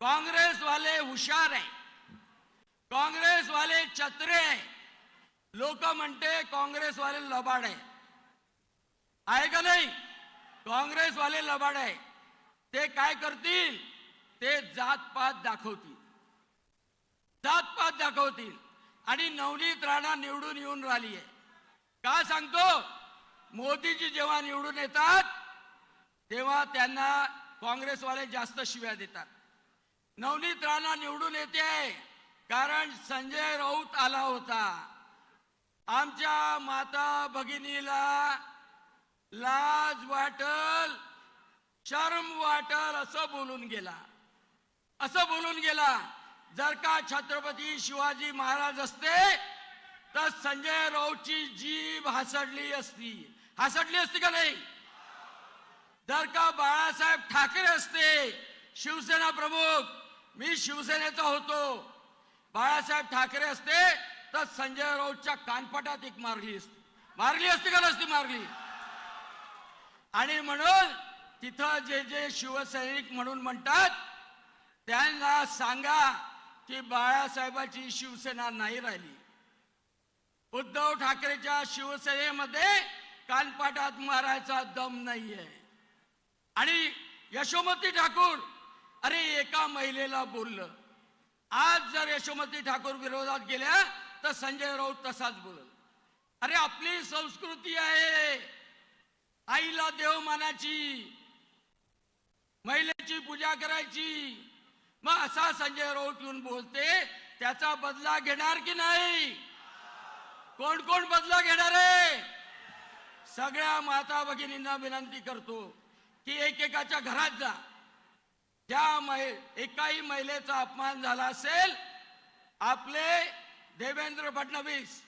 काँग्रेसवाले हुशार आहे. काँग्रेसवाले चत्रे आहे. लोक म्हणते काँग्रेसवाले लबाड आहे. आहे का नाही? काँग्रेस वाले लबाड आहे. ते काय करतील? ते जातपात दाखवतील. जातपात दाखवतील. आणि नवनीत राणा निवडून येऊन राहिली आहे. का सांगतो? मोदीजी जेव्हा निवडून येतात तेव्हा त्यांना काँग्रेसवाले जास्त शिव्या देतात. नवनीत राणा निवडून येते कारण संजय राऊत आला होता. आमच्या माता भगिनीला लाज वाटल शर्म वाटल असं बोलून गेला. असं बोलून गेला जर का छत्रपती शिवाजी महाराज असते तर संजय राऊतची जीभ हसडली असती. हसडली असती का नाही? जर का बाळासाहेब ठाकरे असते शिवसेना प्रमुख मी शिवसेनेचा होतो. बाळासाहेब ठाकरे असते तर संजय राऊतच्या कानपटात एक मारली असते. मारली असती का नसती मारली? आणि म्हणून तिथं जे जे शिवसैनिक म्हणून म्हणतात त्यांना सांगा की बाळासाहेबाची शिवसेना नाही राहिली. उद्धव ठाकरेच्या शिवसेनेमध्ये कानपाटात मारायचा दम नाहीये. आणि यशोमती ठाकूर एका महिलेला बोललं. आज जर यशोमती ठाकूर विरोधात गेल्या तर संजय राऊत तसाच बोलल. अरे आपली संस्कृती आहे. आईला देव मानाची महिलेची पूजा करायची. मग असा संजय राऊत येऊन बोलते त्याचा बदला घेणार की नाही? कोण कोण बदला घेणार आहे? सगळ्या माता भगिनींना विनंती करतो की एकेकाच्या घरात जा. त्या महि एकाही महिलेचा अपमान झाला असेल आपले देवेंद्र फडणवीस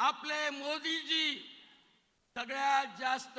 आपले मोदीजी सगळ्यात जास्त